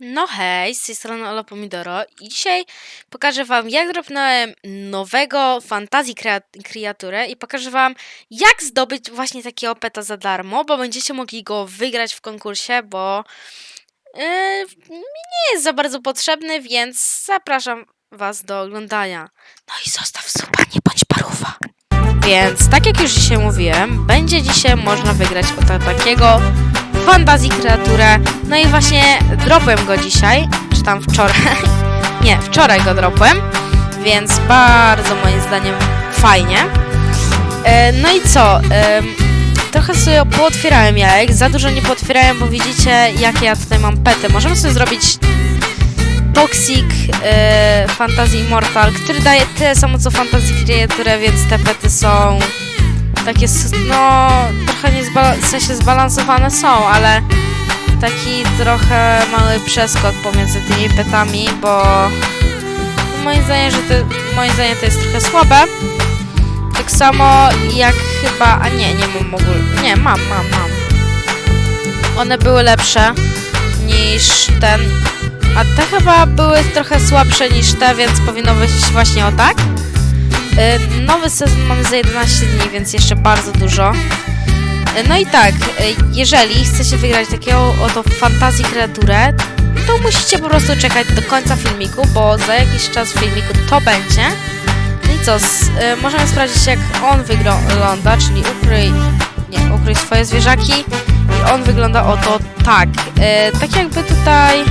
No hej, z tej strony Ola Pomidoro i dzisiaj pokażę wam jak dropnąłem nowego fantazji krea- kreaturę i pokażę wam jak zdobyć właśnie takiego peta za darmo, bo będziecie mogli go wygrać w konkursie, bo yy, nie jest za bardzo potrzebny, więc zapraszam was do oglądania. No i zostaw suba, nie bądź paruwa. Więc tak jak już dzisiaj mówiłem, będzie dzisiaj można wygrać o ta- takiego fantazji kreaturę. No i właśnie dropłem go dzisiaj, czy tam wczoraj. Nie, wczoraj go dropłem, więc bardzo moim zdaniem fajnie. E, no i co? Em, trochę sobie pootwierałem jajek, za dużo nie pootwierałem, bo widzicie jakie ja tutaj mam pety. Możemy sobie zrobić Toxic e, Fantasy Immortal, który daje tyle samo co Fantasy Creature, więc te pety są takie, no, trochę nie w sensie zbalansowane są, ale taki trochę mały przeskok pomiędzy tymi petami, bo moim zdaniem, że to, moim zdaniem to jest trochę słabe. Tak samo jak chyba, a nie, nie mam ogólnie, nie, mam, mam, mam. One były lepsze niż ten, a te chyba były trochę słabsze niż te, więc powinno wyjść właśnie o tak. Y, Nowy sezon mamy za 11 dni, więc jeszcze bardzo dużo. Y, No i tak, y, jeżeli chcecie wygrać takiego oto fantazji kreaturę, to musicie po prostu czekać do końca filmiku, bo za jakiś czas filmiku to będzie. No i co, y, możemy sprawdzić jak on wygląda, czyli ukryj, nie, ukryj swoje zwierzaki i on wygląda oto tak. Tak jakby tutaj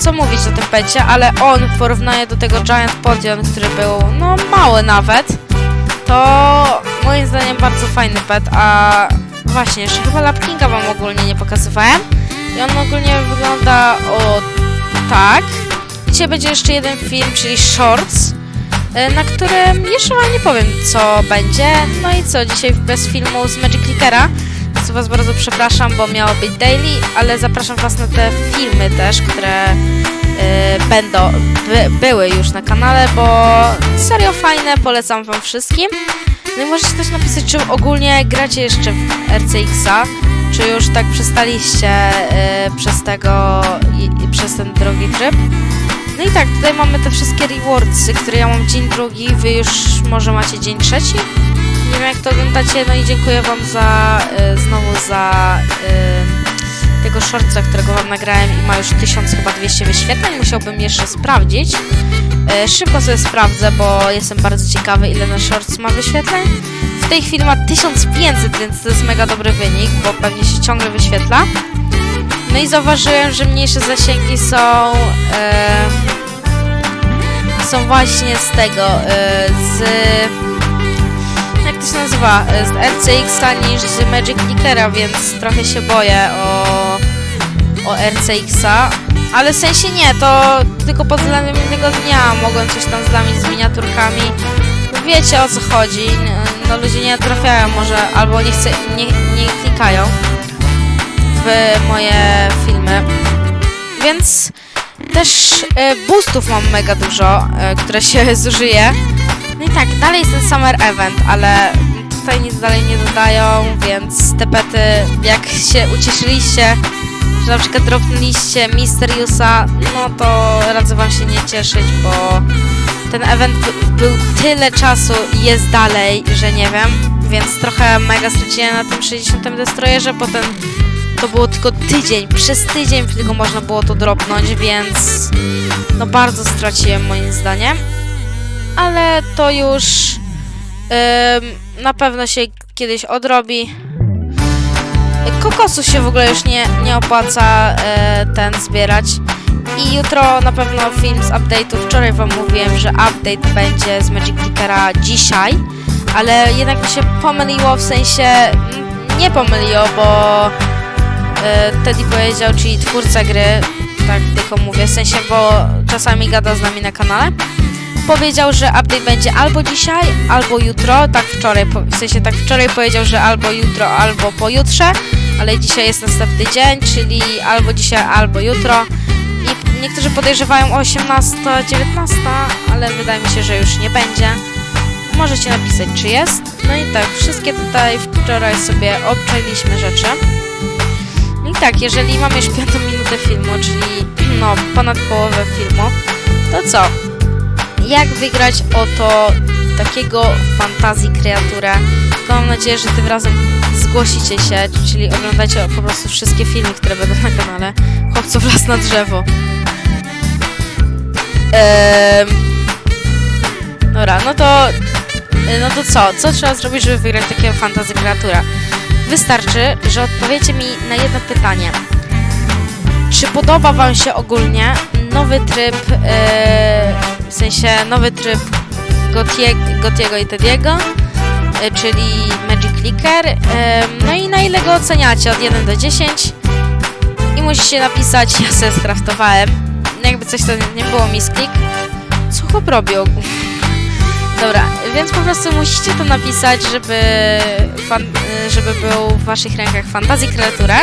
co mówić o tym pecie, ale on w porównaniu do tego Giant Podion, który był no mały nawet, to moim zdaniem bardzo fajny pet, a właśnie, jeszcze chyba Lapkinga wam ogólnie nie pokazywałem. I on ogólnie wygląda o tak. Dzisiaj będzie jeszcze jeden film, czyli Shorts, y, na którym jeszcze wam nie powiem co będzie, no i co, dzisiaj bez filmu z Magic Clickera, was bardzo przepraszam, bo miało być daily, ale zapraszam was na te filmy też, które y, będą, by, były już na kanale, bo serio fajne, polecam wam wszystkim. No i możecie też napisać, czy ogólnie gracie jeszcze w RCX-a, czy już tak przestaliście y, przez tego, przez ten drogi tryb. No i tak, tutaj mamy te wszystkie rewardsy, które ja mam dzień drugi, wy już może macie dzień trzeci. Wiem jak to oglądacie, no i dziękuję wam za, y, znowu za y, tego shortsa, którego wam nagrałem i ma już 1000 chyba 200 wyświetleń, musiałbym jeszcze sprawdzić. Y, szybko sobie sprawdzę, bo jestem bardzo ciekawy ile ten shorts ma wyświetleń. W tej chwili ma 1500, więc to jest mega dobry wynik, bo pewnie się ciągle wyświetla. No i zauważyłem, że mniejsze zasięgi są y, są właśnie z tego, y, z jak to się nazywa, z RCX-a niż z Magic Clickera, więc trochę się boję o, o RCX-a. Ale w sensie nie, to tylko pod względem innego dnia mogłem coś tam zlamić z miniaturkami. Wiecie o co chodzi, no ludzie nie trafiają może, albo nie, chce, nie, nie klikają w moje filmy. Więc też e, boostów mam mega dużo, e, które się zużyje. No i tak, dalej jest ten Summer Event, ale tutaj nic dalej nie dodają, więc te pety, jak się ucieszyliście, że na przykład dropnęliście Mysteriusa, no to radzę wam się nie cieszyć, bo ten event by- był tyle czasu i jest dalej, że nie wiem, więc trochę mega straciłem na tym 60 destroyerze, potem to było tylko tydzień, przez tydzień tylko można było to dropnąć, więc no bardzo straciłem moim zdaniem ale to już ym, na pewno się kiedyś odrobi. Kokosu się w ogóle już nie, nie opłaca e, ten zbierać. I jutro na pewno film z update'u. Wczoraj wam mówiłem, że update będzie z Magic Clickera dzisiaj, ale jednak mi się pomyliło, w sensie nie pomyliło, bo e, Teddy powiedział, czyli twórca gry, tak tylko mówię, w sensie, bo czasami gada z nami na kanale, powiedział, że update będzie albo dzisiaj, albo jutro, tak wczoraj, w sensie tak wczoraj powiedział, że albo jutro, albo pojutrze, ale dzisiaj jest następny dzień, czyli albo dzisiaj, albo jutro i niektórzy podejrzewają o 18, 19, ale wydaje mi się, że już nie będzie. Możecie napisać, czy jest. No i tak, wszystkie tutaj wczoraj sobie obczajliśmy rzeczy. I tak, jeżeli mamy już piątą minutę filmu, czyli no, ponad połowę filmu. To co? Jak wygrać oto takiego fantazji kreaturę? Tylko mam nadzieję, że tym razem zgłosicie się, czyli oglądacie po prostu wszystkie filmy, które będą na kanale. Chłopców las na drzewo. Ehm... Dobra, no to... No to co? Co trzeba zrobić, żeby wygrać takiego fantazji kreatura? Wystarczy, że odpowiecie mi na jedno pytanie. Czy podoba Wam się ogólnie nowy tryb, e, w sensie nowy tryb Gotie, Gotiego i Tediego, e, czyli Magic Clicker? E, no i na ile go oceniacie od 1 do 10? I musicie napisać, ja sobie skraftowałem, jakby coś to nie było misklik. Co chłop robił? Dobra, więc po prostu musicie to napisać, żeby, fan, żeby był w waszych rękach fantazji kreatura.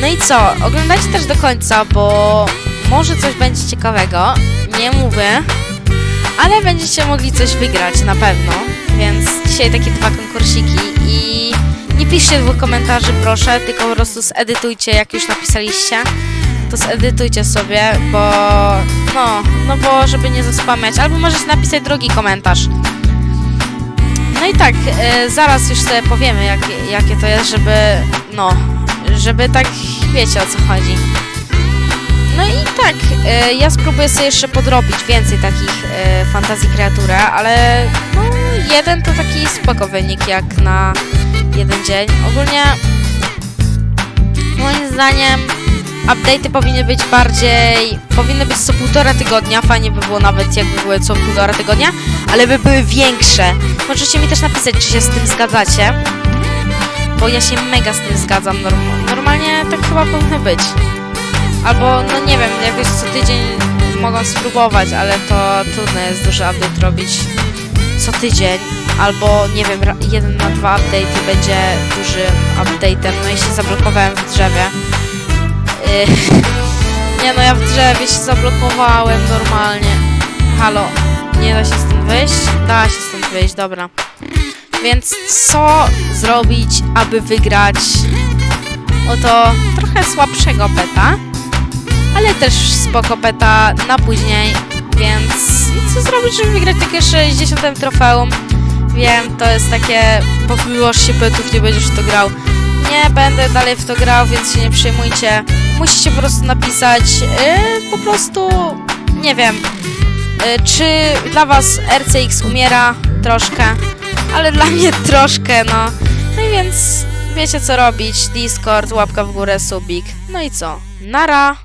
No i co? Oglądajcie też do końca, bo może coś będzie ciekawego. Nie mówię, ale będziecie mogli coś wygrać na pewno. Więc dzisiaj takie dwa konkursiki i nie piszcie dwóch komentarzy, proszę, tylko po prostu zedytujcie, jak już napisaliście. To zedytujcie sobie, bo no, no bo żeby nie zaspamiać, albo możecie napisać drugi komentarz. No i tak, e, zaraz już sobie powiemy, jak, jakie to jest, żeby, no, żeby tak wiecie o co chodzi. No i tak, e, ja spróbuję sobie jeszcze podrobić więcej takich e, fantazji kreatura, ale no, jeden to taki spoko wynik jak na jeden dzień. Ogólnie moim zdaniem update'y powinny być bardziej, powinny być co półtora tygodnia, fajnie by było nawet jakby były co półtora tygodnia, ale by były większe. Możecie mi też napisać, czy się z tym zgadzacie, bo ja się mega z tym zgadzam, norm- normalnie tak chyba powinno być. Albo, no nie wiem, jakoś co tydzień mogą spróbować, ale to trudno jest duży update robić co tydzień. Albo, nie wiem, jeden na dwa update'y będzie dużym update'em. No i się zablokowałem w drzewie. Y, nie no, ja w drzewie się zablokowałem normalnie. Halo, nie da się stąd wyjść? Da się stąd wyjść, dobra. Więc co zrobić, aby wygrać oto trochę słabszego peta, ale też spoko peta na później, więc co zrobić, żeby wygrać takie 60 trofeum? Wiem, to jest takie, pobyłaś się petów, nie będziesz w to grał. Nie będę dalej w to grał, więc się nie przejmujcie. Musicie po prostu napisać yy, po prostu, nie wiem, yy, czy dla was RCX umiera troszkę, ale dla mnie troszkę, no. No i więc wiecie co robić. Discord, łapka w górę, subik. No i co? Nara!